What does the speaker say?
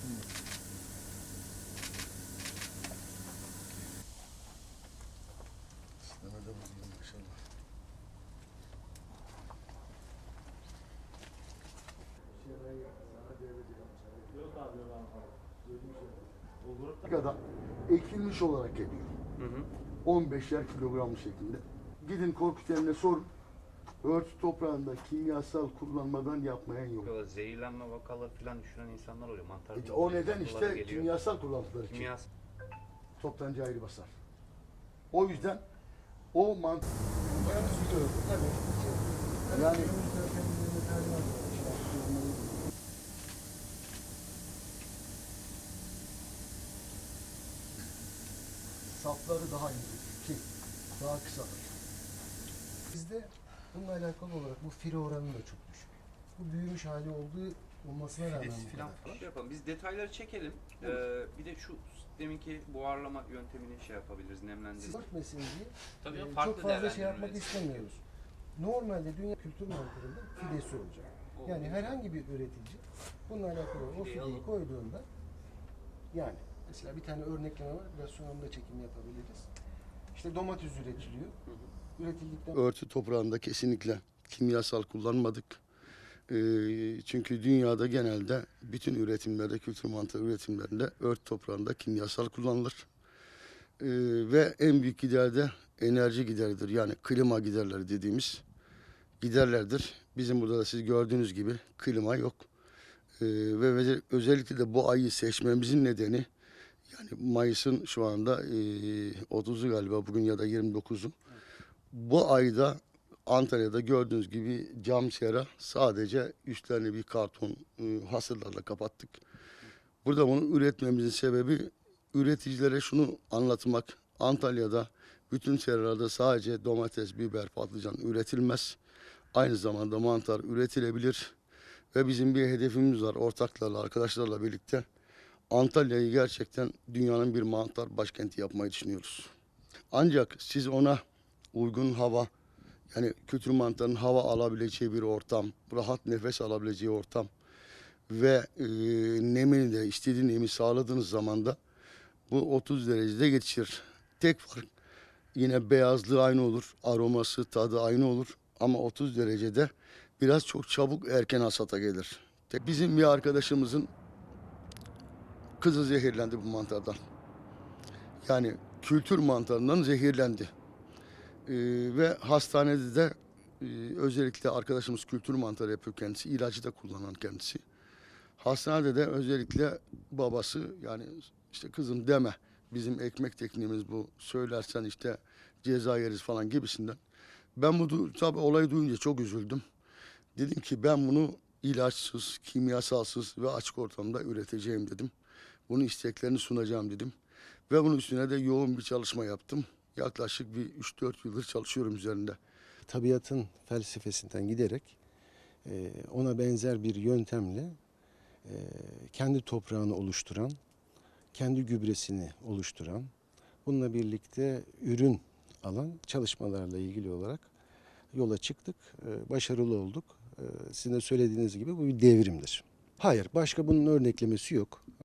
Şimdi. Sana da bulayım inşallah. Afrika'da ekilmiş olarak geliyor. Hı hı. 15'er kilogram şeklinde. Gidin Korkut Emre sorun. Örtü toprağında kimyasal kullanmadan yapmayan yok. Böyle zehirlenme vakaları falan düşünen insanlar oluyor. Mantar İşte o neden işte geliyor. kimyasal kullantıları için. Kimyasal. Toptancı ayrı basar. O yüzden o mantık yani safları daha ince ki daha kısa. Bizde bununla alakalı olarak bu filo oranı da çok düşük. Bu büyümüş hali olduğu olmasına rağmen Fidesi bu falan kadar. şey yapalım. Biz detayları çekelim. Ee, bir de şu deminki buharlama yöntemini şey yapabiliriz, nemlendiririz. Sırtmesin diye Tabii e, farklı çok fazla şey yapmak istemiyoruz. Normalde dünya kültür mantarında fidesi olacak. Yani herhangi bir üretici bununla alakalı o Fideyi fideyi alıp- koyduğunda yani mesela bir tane örnekleme var. Biraz sonra onu da çekim yapabiliriz. İşte domates üretiliyor. Üretildikten Örtü toprağında kesinlikle kimyasal kullanmadık. Ee, çünkü dünyada genelde bütün üretimlerde, kültür mantarı üretimlerinde örtü toprağında kimyasal kullanılır. Ee, ve en büyük gider de enerji gideridir. Yani klima giderleri dediğimiz giderlerdir. Bizim burada da siz gördüğünüz gibi klima yok. Ee, ve özellikle de bu ayı seçmemizin nedeni yani Mayıs'ın şu anda e, 30'u galiba bugün ya da 29'u. Bu ayda Antalya'da gördüğünüz gibi cam sera sadece üstlerini bir karton e, hasırlarla kapattık. Burada bunu üretmemizin sebebi üreticilere şunu anlatmak. Antalya'da bütün seralarda sadece domates, biber, patlıcan üretilmez. Aynı zamanda mantar üretilebilir. Ve bizim bir hedefimiz var ortaklarla, arkadaşlarla birlikte. Antalya'yı gerçekten dünyanın bir mantar başkenti yapmayı düşünüyoruz. Ancak siz ona uygun hava, yani kültür mantarının hava alabileceği bir ortam, rahat nefes alabileceği ortam ve e, nemini de istediği nemi sağladığınız zaman da bu 30 derecede yetişir. Tek fark yine beyazlığı aynı olur, aroması, tadı aynı olur ama 30 derecede biraz çok çabuk erken hasata gelir. Bizim bir arkadaşımızın kızı zehirlendi bu mantardan. Yani kültür mantarından zehirlendi. Ee, ve hastanede de e, özellikle arkadaşımız kültür mantarı yapıyor kendisi. ilacı da kullanan kendisi. Hastanede de özellikle babası yani işte kızım deme bizim ekmek tekniğimiz bu. Söylersen işte ceza yeriz falan gibisinden. Ben bu tabii olayı duyunca çok üzüldüm. Dedim ki ben bunu ilaçsız, kimyasalsız ve açık ortamda üreteceğim dedim. Bunun isteklerini sunacağım dedim. Ve bunun üstüne de yoğun bir çalışma yaptım. Yaklaşık bir 3-4 yıldır çalışıyorum üzerinde. tabiatın felsefesinden giderek e, ona benzer bir yöntemle e, kendi toprağını oluşturan, kendi gübresini oluşturan, bununla birlikte ürün alan çalışmalarla ilgili olarak yola çıktık. E, başarılı olduk. Sizin de söylediğiniz gibi bu bir devrimdir. Hayır, başka bunun örneklemesi yok.